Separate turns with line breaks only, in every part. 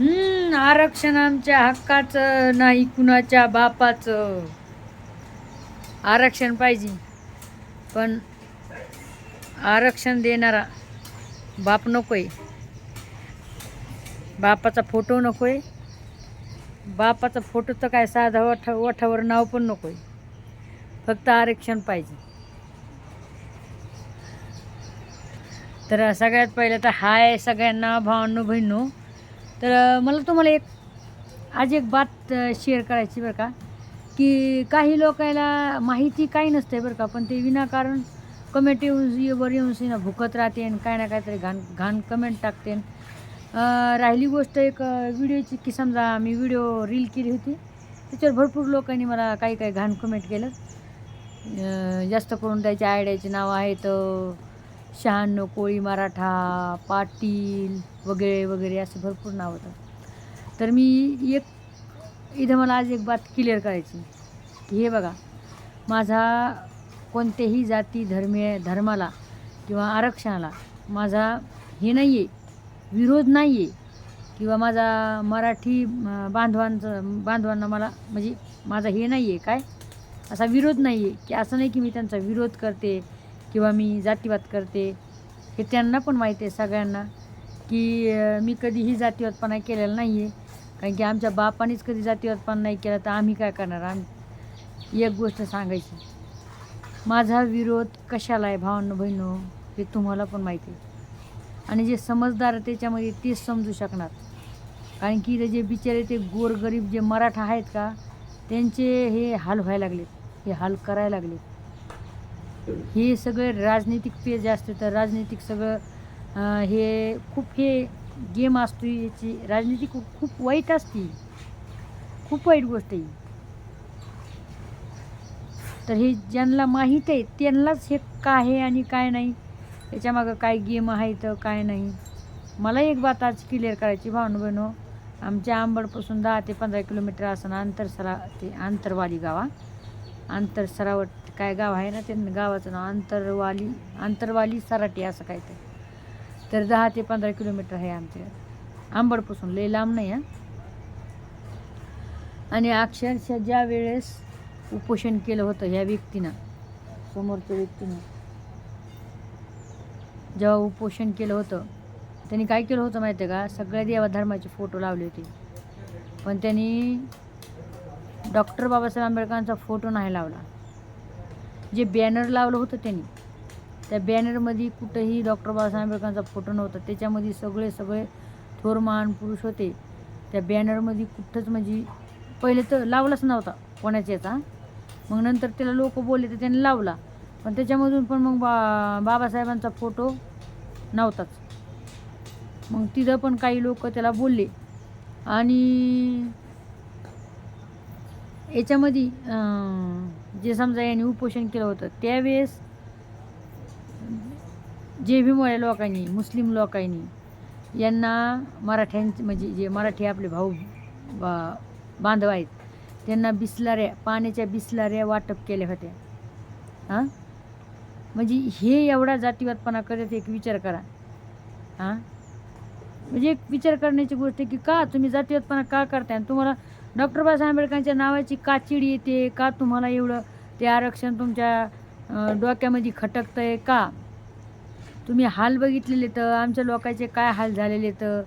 हम्म आरक्षण आमच्या हक्काचं नाही कुणाच्या बापाचं. आरक्षण पाहिजे. पण आरक्षण देणारा बाप नकोय. बापाचा फोटो नकोय. बापाचा फोटो तर काय साधा वठा वठावर नाव पण नकोय. फक्त आरक्षण पाहिजे. तर सगळ्यात पहिलं तर हाय सगळ्यांना भावांनो बहिणू तर मला तुम्हाला एक आज एक बात शेअर करायची बरं का? की काही लोकांना माहिती काही नसते बरं का पण ते विनाकारण कमेंट येऊन वर येऊन ना भुकत राहते आणि काय ना काहीतरी घाण घाण कमेंट टाकते. राहिली गोष्ट एक व्हिडिओची की समजा मी व्हिडिओ रील केली होती त्याच्यावर भरपूर लोकांनी मला काही काही घाण कमेंट केलं. जास्त करून त्याच्या आयडियाचे नाव आहेत शहाण्णव कोळी मराठा पाटील वगैरे वगैरे असे भरपूर नाव होतं तर मी एक इथं मला आज एक बात क्लिअर करायची. की हे बघा माझा कोणत्याही जाती धर्मीय धर्माला किंवा आरक्षणाला माझा हे नाही आहे विरोध नाही आहे किंवा माझा मराठी बांधवांचं बांधवांना मला म्हणजे माझा हे नाही आहे काय? असा विरोध नाही आहे की असं नाही की मी त्यांचा विरोध करते किंवा मी जातीवाद करते हे त्यांना पण माहिती आहे सगळ्यांना की मी कधीही जातीवादपणा केलेला नाही आहे कारण की आमच्या बापानेच कधी जातीवादपणा नाही केला तर आम्ही काय करणार? आम्ही एक गोष्ट सांगायची. माझा विरोध कशाला आहे भावांनो बहिणो हे तुम्हाला पण माहिती आहे. आणि जे समजदार त्याच्यामध्ये तेच समजू शकणार. कारण की इथे जे बिचारे ते गोरगरीब जे मराठा आहेत का त्यांचे हे हाल व्हायला लागलेत हे हाल करायला लागलेत. हे सगळे राजनीतिक पेज असते तर राजनीतिक सगळं हे खूप हे गेम असतो याची राजनीती खूप खूप वाईट असते. खूप वाईट गोष्ट आहे. ही. तर हे ज्यांना माहीत आहे त्यांनाच हे काय आहे आणि काय नाही याच्यामागं काय गेम आहे तर काय नाही. मला एक बात आज क्लिअर करायची भावनो आमच्या आंबडपासून दहा ते पंधरा किलोमीटर असं अंतरसरा ते आंतरवाली गावा आंतरसरावट काय गाव आहे ना ते गावाचं नाव आंतरवाली आंतरवाली सराटी असं काय ते तर दहा ते पंधरा किलोमीटर आहे आमच्या आंबडपासून लय लांब नाही हां. आणि अक्षरशः ज्या वेळेस उपोषण केलं होतं ह्या व्यक्तीनं समोरच्या व्यक्तीनं जेव्हा उपोषण केलं होतं त्यांनी काय केलं होतं माहिती आहे का? सगळ्या देवाधर्माचे फोटो लावले होते. पण त्यांनी डॉक्टर बाबासाहेब आंबेडकरांचा फोटो नाही लावला. जे बॅनर लावलं होतं त्यांनी त्या बॅनरमध्ये कुठंही डॉक्टर बाबासाहेब आंबेडकरांचा फोटो नव्हता. त्याच्यामध्ये सगळे सगळे थोर महान पुरुष होते. त्या बॅनरमध्ये कुठंच म्हणजे पहिले तर लावलाच नव्हता कोणाच्या याचा. मग नंतर त्याला लोक बोलले तर त्यांनी लावला. पण त्याच्यामधून पण मग बा बाबासाहेबांचा फोटो नव्हताच. मग तिथं पण काही लोक त्याला बोलले. आणि याच्यामध्ये जे समजा यांनी उपोषण केलं होतं त्यावेळेस जे भीमोळ्या लोकांनी मुस्लिम लोकांनी यांना मराठ्यांचे म्हणजे जे मराठी आपले भाऊ बा बांधव आहेत त्यांना बिसलाऱ्या पाण्याच्या बिसलाऱ्या वाटप केल्या होत्या. हां? म्हणजे हे एवढा जातीवादपणा करत एक विचार करा. हां? म्हणजे एक विचार करण्याची गोष्ट आहे की का तुम्ही जातीवादपणा का करताय? आणि तुम्हाला डॉक्टर बाबासाहेब आंबेडकरांच्या नावाची काचिड येते. का तुम्हाला एवढं ते आरक्षण तुमच्या डोक्यामध्ये खटकतं आहे का? तुम्ही हाल बघितलेले तर आमच्या लोकांचे काय हाल झालेले तर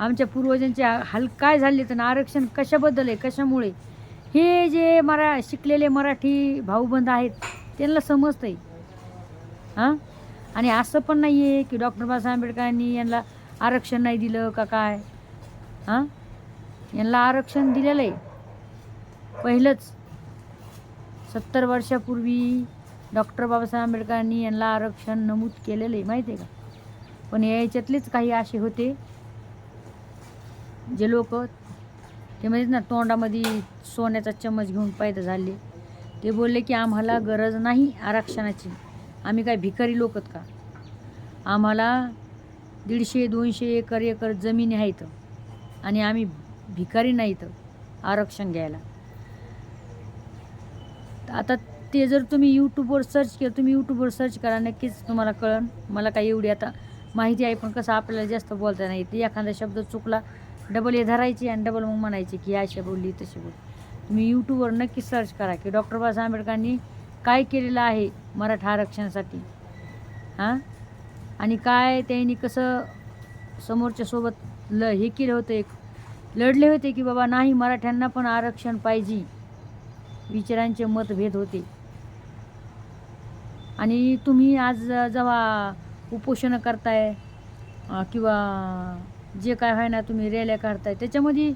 आमच्या पूर्वजांचे हाल काय झाले तर आरक्षण कशाबद्दल आहे कशामुळे? हे जे मरा शिकलेले मराठी भाऊबंद आहेत त्यांना समजतं आहे हां? आणि असं पण नाही आहे की डॉक्टर बाबासाहेब आंबेडकरांनी यांना आरक्षण नाही दिलं का काय? हां? यांना आरक्षण दिलेलं आहे. पहिलंच सत्तर वर्षापूर्वी डॉक्टर बाबासाहेब आंबेडकरांनी यांना आरक्षण नमूद केलेलं आहे माहिती आहे का? पण याच्यातलेच काही असे होते जे लोक ते म्हणजे ना तोंडामध्ये सोन्याचा चम्मच घेऊन पैदा झाले. ते बोलले की आम्हाला गरज नाही आरक्षणाची. आम्ही काय भिकारी लोकत का? आम्हाला दीडशे दोनशे एकर एकर जमिनी आहेत आणि आम्ही भिकारी नाही तर आरक्षण घ्यायला. तर आता ते जर तुम्ही यूट्यूबवर सर्च केलं तुम्ही यूट्यूबवर सर्च करा नक्कीच तुम्हाला कळन. मला काही एवढी आता माहिती आहे पण कसं आपल्याला जास्त बोलता नाही ते एखादा शब्द चुकला डबल हे धरायची आणि डबल मग म्हणायची की अशा बोलली तशी बोलली. तुम्ही यूट्यूबवर नक्की सर्च करा की डॉक्टर बाबासाहेब आंबेडकरांनी काय केलेलं आहे मराठा आरक्षणासाठी. हां? आणि काय त्यांनी कसं समोरच्यासोबत ल हे केलं होतं एक लढले होते की बाबा नाही मराठ्यांना पण आरक्षण पाहिजे. विचारांचे मतभेद होते. आणि तुम्ही आज जेव्हा उपोषणं करताय किंवा जे काय आहे ना तुम्ही रॅल्या काढताय त्याच्यामध्ये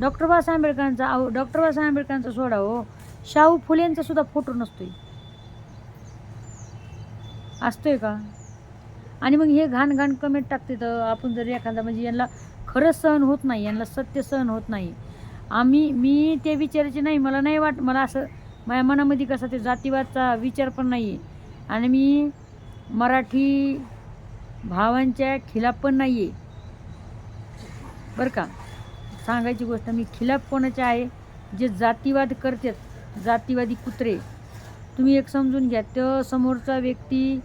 डॉक्टर बाबासाहेब आंबेडकरांचा अहो डॉक्टर बाबासाहेब आंबेडकरांचा सोडा हो. शाहू फुलेंचा सुद्धा फोटो नसतोय. असतोय का? आणि मग हे घाण घाण कमेंट टाकते तर आपण जर एखादा म्हणजे यांना खरं सहन होत नाही यांना सत्य सहन होत नाही. आम्ही मी ते विचारायचे नाही मला नाही वाट मला असं माझ्या मनामध्ये कसं ते जातीवादचा विचार पण नाही. आहे आणि मी मराठी भावांच्या खिलाफ पण नाही आहे बरं का? सांगायची गोष्ट मी खिलाफ कोणाचे आहे? जे जातीवाद करतात जातीवादी कुत्रे. तुम्ही एक समजून घ्या तो समोरचा व्यक्ती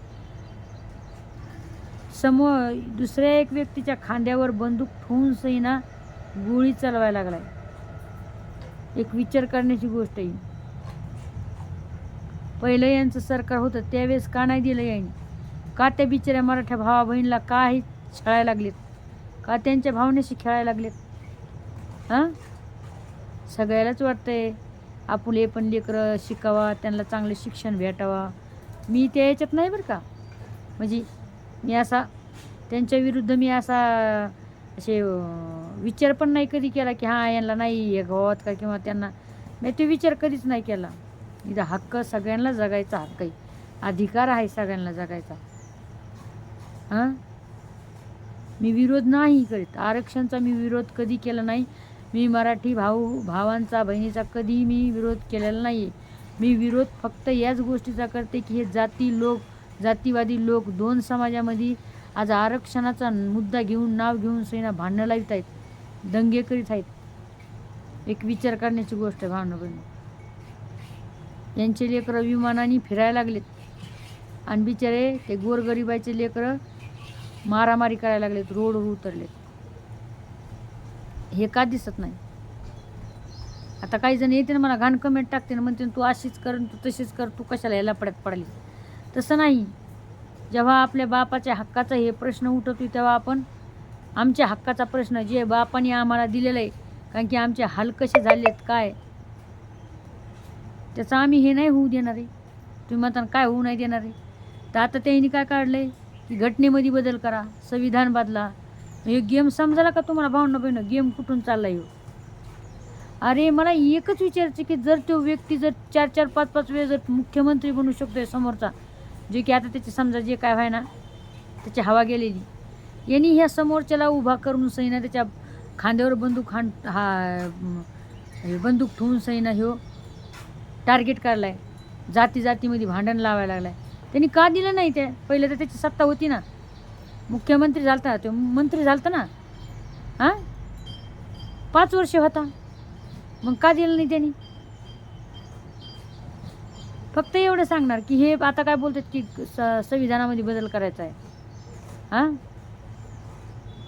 समोर दुसऱ्या एक व्यक्तीच्या खांद्यावर बंदूक ठेवून सहीना गोळी चालवायला लागलाय. एक विचार करण्याची गोष्ट आहे पहिलं यांचं सरकार होतं त्यावेळेस का नाही दिलं यांनी? का त्या बिचाऱ्या मराठ्या भावा बहिणीला का हे खेळायला लागलेत? का त्यांच्या भावनेशी खेळायला लागलेत? हां? सगळ्यालाच वाटतंय आपुले पण लेकरं शिकावा त्यांना चांगलं शिक्षण भेटावा. मी त्या याच्यात नाही बरं का? म्हणजे मी असा त्यांच्या विरुद्ध मी असा असे विचार पण नाही कधी केला की हां यांना नाही हे गावात का किंवा त्यांना मी ते विचार कधीच नाही केला. इथं हक्क सगळ्यांना जगायचा हक्क आहे. अधिकार आहे सगळ्यांना जगायचा. हां? मी विरोध नाही करीत. आरक्षणचा मी विरोध कधी केला नाही. मी मराठी भाऊ भावांचा बहिणीचा कधी मी विरोध केलेला नाही मी विरोध फक्त याच गोष्टीचा करते की हे जाती लोक जातीवादी लोक दोन समाजामध्ये आज आरक्षणाचा मुद्दा घेऊन नाव घेऊन सैना भांडणं लावित आहेत दंगे करीत आहेत. एक विचार करण्याची गोष्ट आहे भावना बहिणी. यांचे लेकरं विमानाने फिरायला लागलेत. आणि बिचारे ते गोरगरिबाचे लेकरं मारामारी करायला लागलेत रोडवर उतरलेत. हे का दिसत नाही? आता काही जण येते ना मला घाण कमेंट टाकते ना म्हणते तू अशीच कर तू तशीच कर तू कशाला याला पडत पडली? तसं नाही. जेव्हा आपल्या बापाच्या हक्काचा हे प्रश्न उठवतो तेव्हा आपण आमच्या हक्काचा प्रश्न जे बापाने आम्हाला दिलेला आहे कारण की आमचे हाल कसे झालेत काय? त्याचं आम्ही हे नाही होऊ देणार आहे. तुम्ही म्हणता काय होऊ नाही देणार आहे? तर आता त्यांनी काय काढलं आहे की घटनेमध्ये बदल करा संविधान बदला. हे गेम समजायला का तुम्हाला भावना बहिणं गेम कुठून चालला येऊ हो? अरे मला एकच विचारायचं की जर तो व्यक्ती जर चार चार पाच पाच वेळ जर मुख्यमंत्री बनू शकतोय समोरचा जे की आता त्याचे समजा जे काय व्हाय ना त्याची हवा गेलेली. यांनी ह्या समोरच्याला उभा करून सैना त्याच्या खांद्यावर बंदूक हाण हा बंदूक ठेवून सैना ह्यो टार्गेट काढलाय. जाती जातीमध्ये भांडण लावायला लागलाय. त्यांनी का दिलं नाही ते? पहिले तर त्याची सत्ता होती ना. मुख्यमंत्री झालता तो मंत्री झालता ना. हां? पाच वर्ष होता. मग का दिलं नाही त्यांनी? फक्त एवढं सांगणार की हे आता काय बोलतात की स संविधानामध्ये बदल करायचा आहे. हां?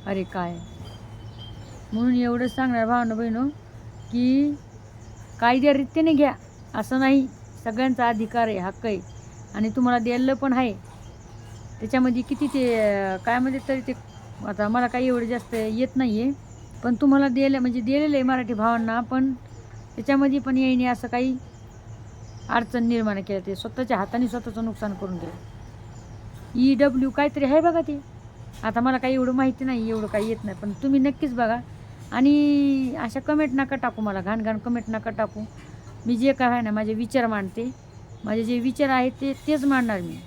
अरे काय? म्हणून एवढंच सांगणार भावना बहिणो की कायद्यारीत्याने घ्या. असं नाही. सगळ्यांचा अधिकार आहे हक्क आहे. आणि तुम्हाला द्यायला पण आहे. त्याच्यामध्ये किती ते काय म्हणजे तरी ते आता मला काही एवढं जास्त येत नाही आहे पण तुम्हाला द्यायला म्हणजे दिलेलं आहे मराठी भावांना पण त्याच्यामध्ये पण येईने असं काही अडचण निर्माण केल्या ते. स्वतःच्या हाताने स्वतःचं नुकसान करून गेलं ई डब्ल्यू काहीतरी आहे बघा ते. आता मला काही एवढं माहिती नाही एवढं काही येत नाही पण तुम्ही नक्कीच बघा. आणि अशा कमेंट नका टाकू मला घाण घाण कमेंट नका टाकू. मी जे काय आहे ना माझे विचार मांडते. माझे जे विचार आहेत ते तेच मांडणार मी.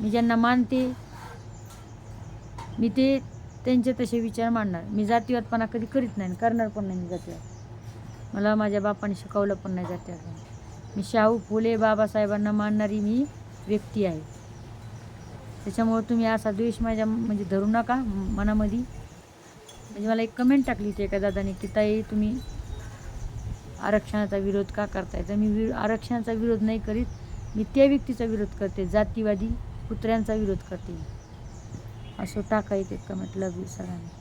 मी ज्यांना मानते मी ते त्यांचे तसे विचार मांडणार. मी जातीवादपणा कधी करीत नाही आणि करणार पण नाही मी जातीवाद. मला माझ्या बापाने शिकवलं पण नाही जातीवाद. मी शाहू फुले बाबासाहेबांना मानणारी मी व्यक्ती आहे. त्याच्यामुळं तुम्ही असा द्वेष माझ्या म्हणजे धरू नका मनामध्ये. म्हणजे मला एक कमेंट टाकली होती एका दादाने की ताई तुम्ही आरक्षणाचा विरोध का करताय? तर मी वि आरक्षणाचा विरोध नाही करीत. मी त्या व्यक्तीचा विरोध करते. जातीवादी कुत्र्यांचा विरोध करते. असं टाकायचे कमेंट लव सरांनी.